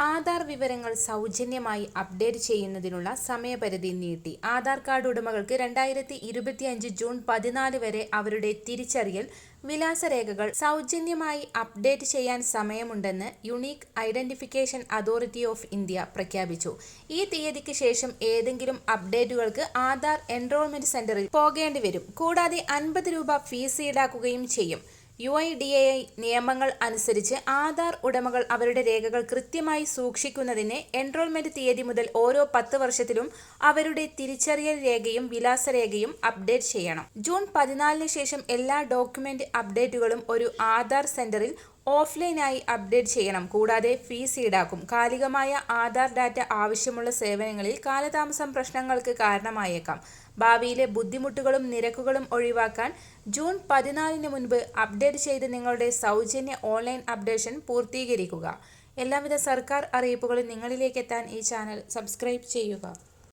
ആധാർ വിവരങ്ങൾ സൗജന്യമായി അപ്ഡേറ്റ് ചെയ്യുന്നതിനുള്ള സമയപരിധി നീട്ടി. ആധാർ കാർഡ് ഉടമകൾക്ക് രണ്ടായിരത്തി ഇരുപത്തിയഞ്ച് ജൂൺ പതിനാല് വരെ അവരുടെ തിരിച്ചറിയൽ വിലാസരേഖകൾ സൗജന്യമായി അപ്ഡേറ്റ് ചെയ്യാൻ സമയമുണ്ടെന്ന് unique identification authority of India പ്രഖ്യാപിച്ചു. ഈ തീയതിക്ക് ശേഷം ഏതെങ്കിലും അപ്ഡേറ്റുകൾക്ക് ആധാർ എൻറോൾമെന്റ് സെന്ററിൽ പോകേണ്ടി വരും കൂടാതെ അൻപത് രൂപ ഫീസ് ഈടാക്കുകയും ചെയ്യും. U I D A I നിയമങ്ങൾ അനുസരിച്ച് ആധാർ ഉടമകൾ അവരുടെ രേഖകൾ കൃത്യമായി സൂക്ഷിക്കുന്നതിന് എൻറോൾമെന്റ് തീയതി മുതൽ ഓരോ പത്ത് വർഷത്തിലും അവരുടെ തിരിച്ചറിയൽ രേഖയും വിലാസരേഖയും അപ്ഡേറ്റ് ചെയ്യണം. ജൂൺ പതിനാലിന് ശേഷം എല്ലാ ഡോക്യുമെന്റ് അപ്ഡേറ്റുകളും ഒരു ആധാർ സെന്ററിൽ ഓഫ്ലൈനായി അപ്ഡേറ്റ് ചെയ്യണം. കൂടാതെ ഫീസ് ഈടാക്കും. കാലികമായ ആധാർ ഡാറ്റ ആവശ്യമുള്ള സേവനങ്ങളിൽ കാലതാമസം പ്രശ്നങ്ങൾക്ക് കാരണമായേക്കാം. ഭാവിയിലെ ബുദ്ധിമുട്ടുകളും നിരക്കുകളും ഒഴിവാക്കാൻ ജൂൺ പതിനാലിന് മുൻപ് അപ്ഡേറ്റ് ചെയ്ത് നിങ്ങളുടെ സൗജന്യ ഓൺലൈൻ അപ്ഡേഷൻ പൂർത്തീകരിക്കുക. എല്ലാവിധ സർക്കാർ അറിയിപ്പുകളും നിങ്ങളിലേക്ക് എത്താൻ ഈ ചാനൽ സബ്സ്ക്രൈബ് ചെയ്യുക.